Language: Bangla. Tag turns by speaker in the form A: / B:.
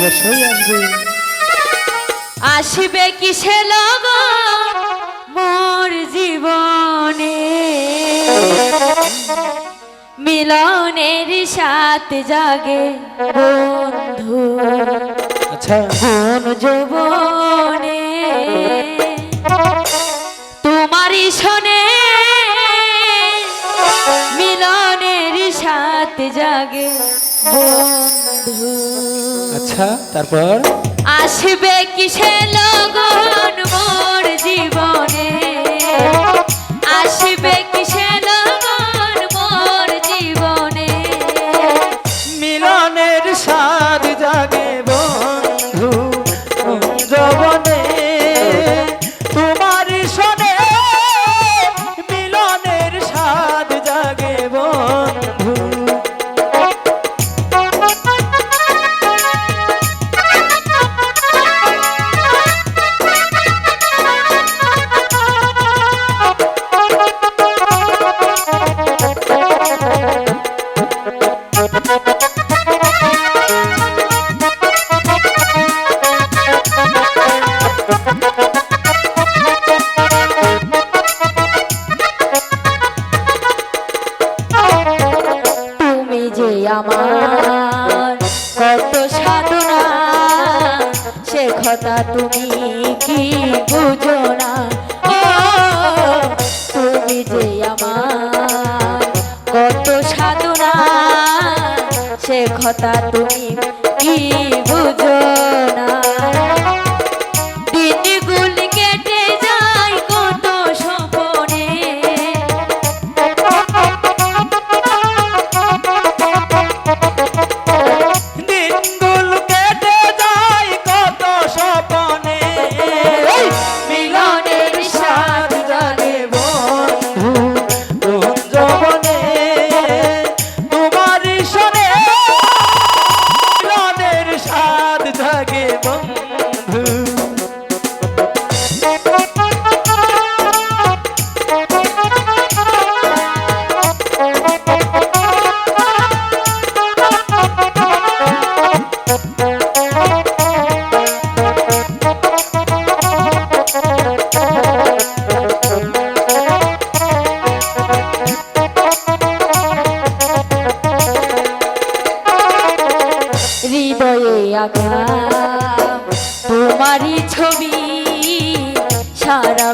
A: অবশ্যই আসবে।
B: আসবে কিসে লব মোর জীবনে? মিলনের সাথে জাগে বন্ধু
A: আচ্ছা।
B: জীবনে যৌবনে। তোমারই শোনে মিলনের সাথে জাগে বন্ধু
A: আচ্ছা তারপর?
B: আসবে কিসে লগন মোর জীবনে? আমার কত সাধনা সে কথা তুমি কি সে কথা তুমি কি বুঝো না?
A: জাগে বন্ধু।
B: ছবি সারা